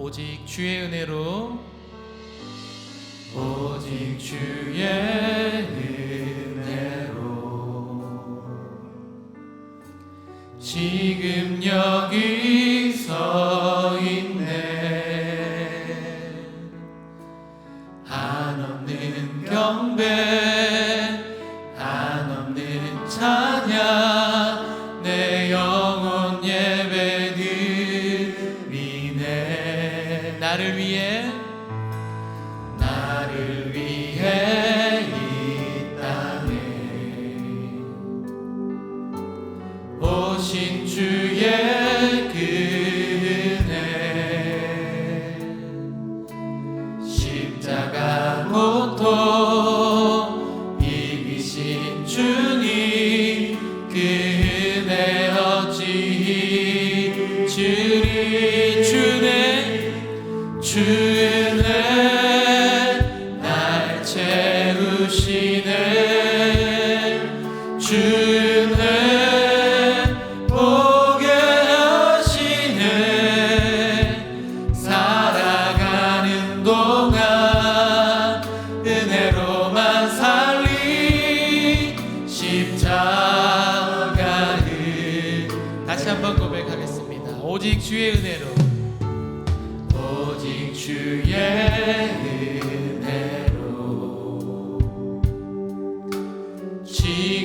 오직 주의 은혜로. 오직 주의 은혜로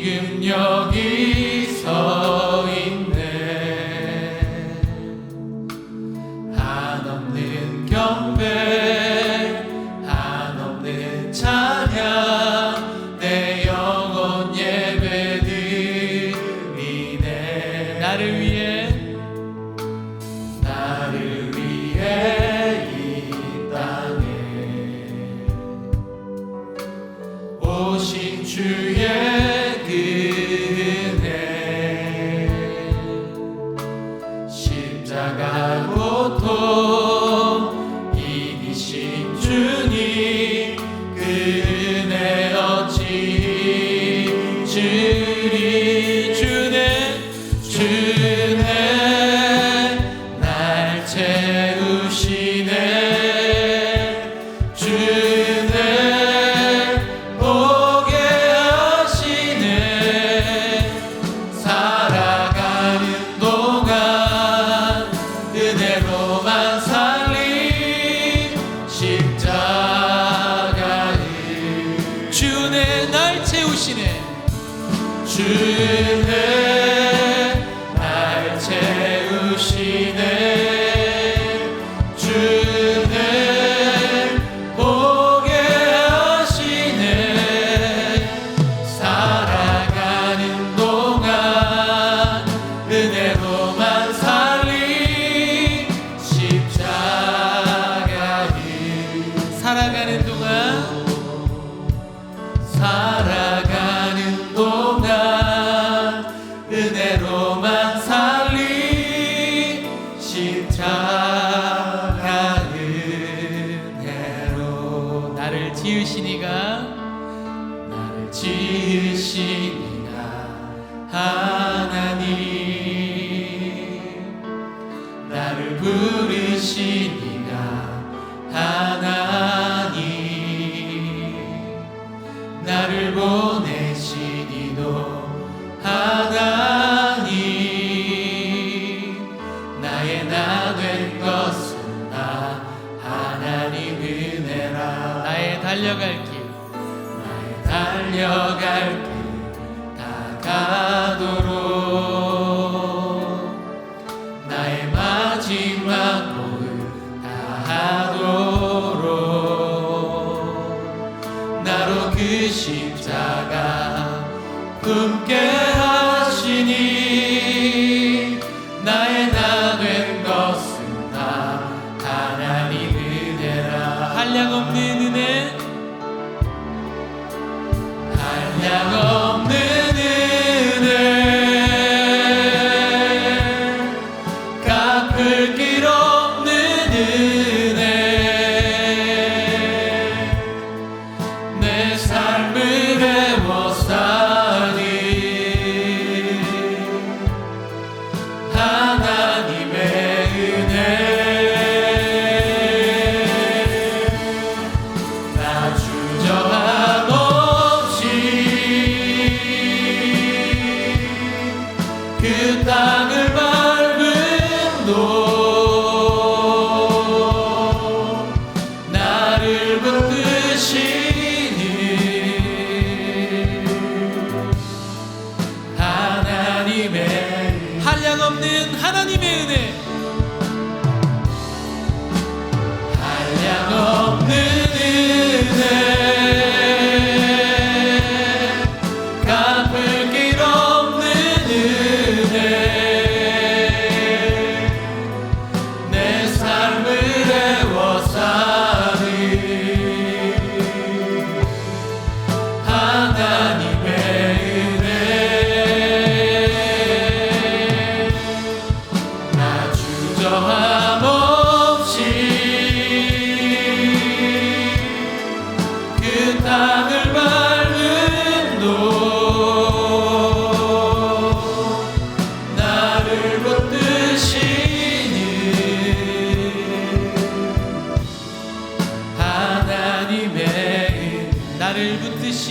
지금 여기 주의 How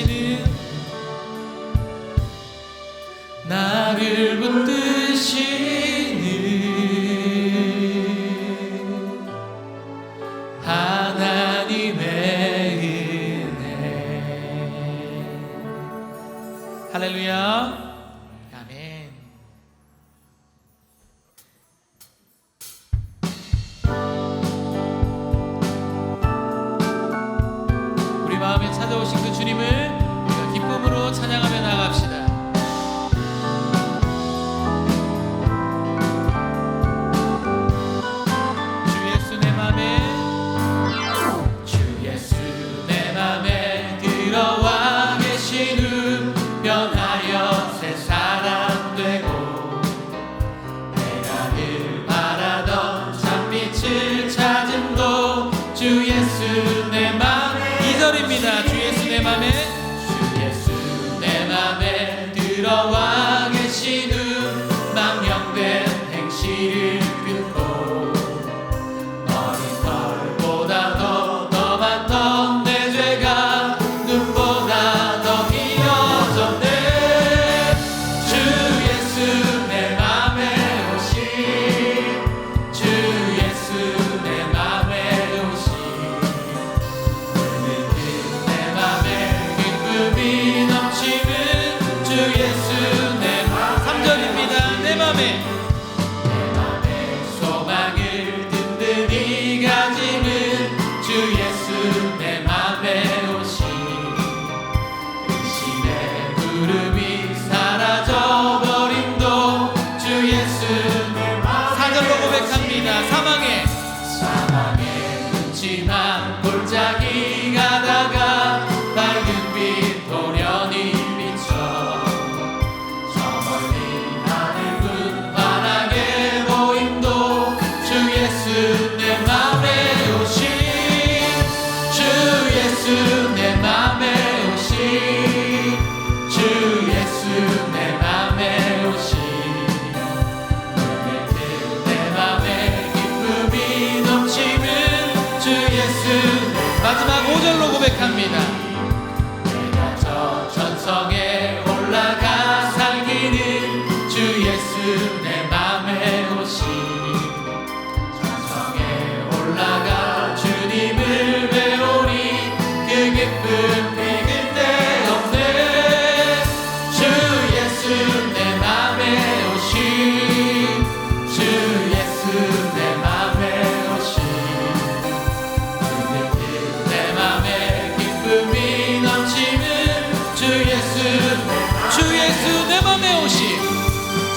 하시는 나를 붙드시 찾아오신 그 주님을 우리가 기쁨으로 찬양하며 주시옵나이다. 고백합니다.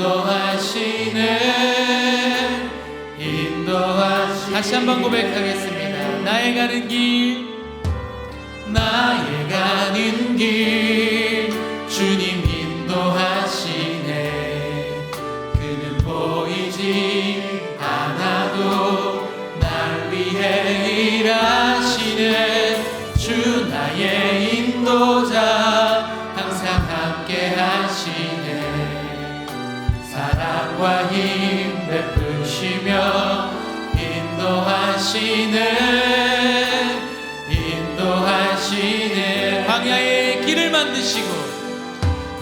인도하시네. 인도하시네. 다시 한번 고백하겠습니다. 나의 가는 길 나의 가는 길. 만드시고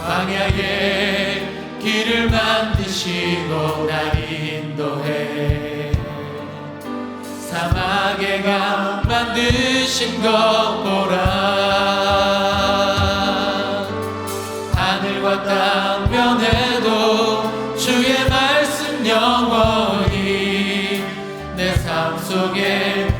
광야에 길을 만드시고 날 인도해. 사막에 가 만드신 것 보라. 하늘과 땅 면에도 주의 말씀 영원히 내 삶 속에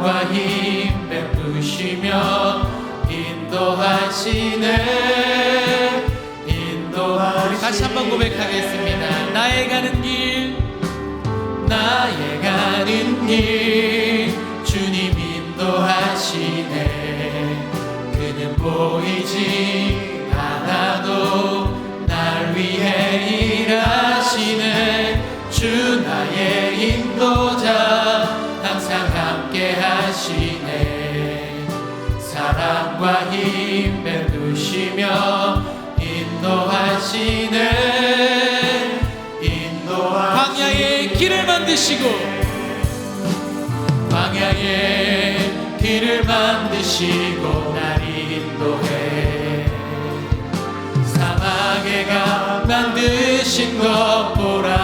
사랑과 힘 베푸시며 인도하시네. 인도하시네. 다시 한번 고백하겠습니다. 나의 가는 길 나의 가는 길 주님 인도하시네. 그는 보이지 않아도 날 위해 일하시네. 주 나의 인도 사랑과 힘 베푸시며 인도하시네 인도하시네 광야의 길을 만드시고 광야에 길을 만드시고 날 인도해. 사막에 가 만드신 것 보라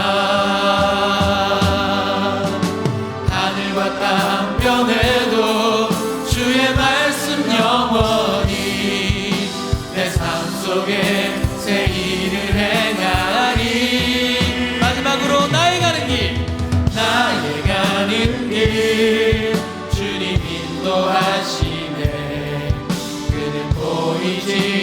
주